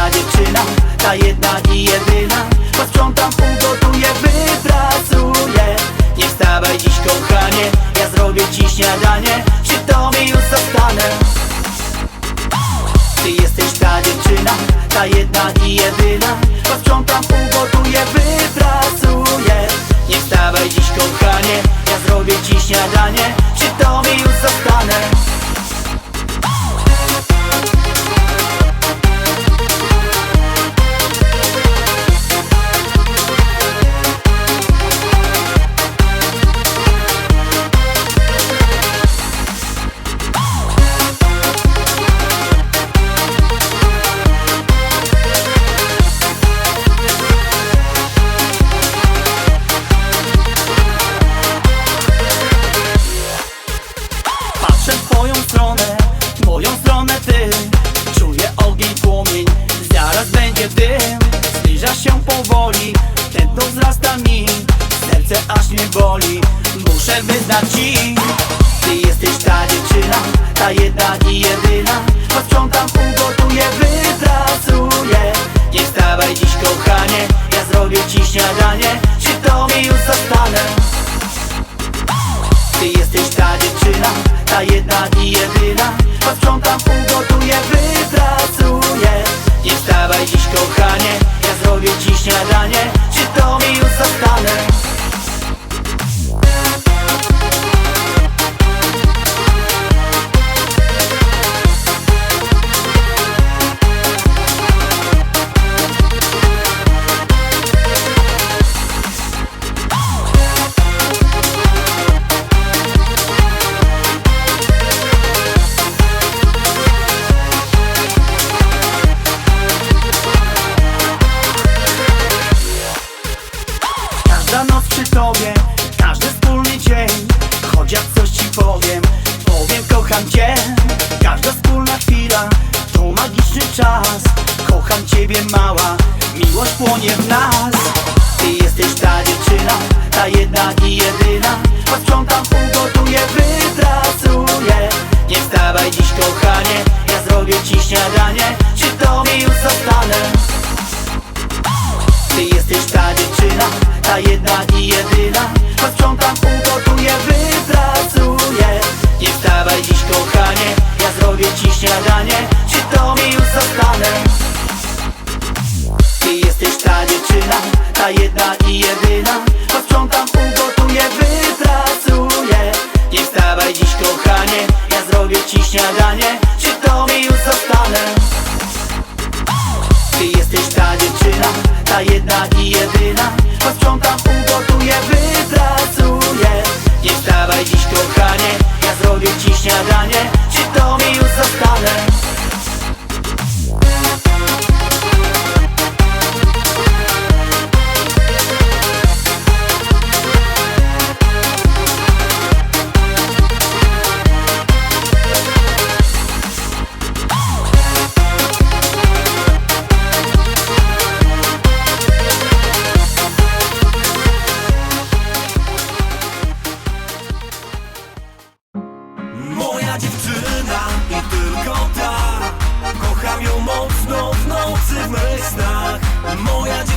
ta dziewczyna Ta jedna i jedyna. Posprzątam, ugotuję, wypracuję. Nie wstawaj dziś kochanie Ja zrobię ci śniadanie. Przy tobie już zostanę. Ty jesteś ta dziewczyna Ta jedna i jedyna. Posprzątam, ugotuję, wypracuję. Nie wstawaj dziś kochanie Ja zrobię ci śniadanie. Przy tobie już zostanę wyznać ci. Ty jesteś ta dziewczyna, ta jedna i jedyna. Posprzątam, ugotuję, wypracuję. Nie wstawaj dziś kochanie, ja zrobię ci śniadanie. Przy tobie już zostanę. Ty jesteś ta dziewczyna, ta jedna i jedyna. Posprzątam, ugotuję, wypracuję czas Kocham ciebie mała, miłość płonie w nas. Ty jesteś ta dziewczyna, ta jedna i jedyna. Posprzątam, ugotuję, wypracuję. Nie wstawaj dziś kochanie, ja zrobię ci śniadanie. Przy tobie ta jedna i jedyna. Posprzątam, ugotuję, wypracuję. Nie wstawaj dziś kochanie, ja zrobię ci śniadanie. Przy tobie już zostanę? Ty jesteś ta dziewczyna, ta jedna i jedyna. Posprzątam, ugotuję, wypracuję. Nie wstawaj dziś kochanie, ja zrobię ci śniadanie. Czy to snach Moja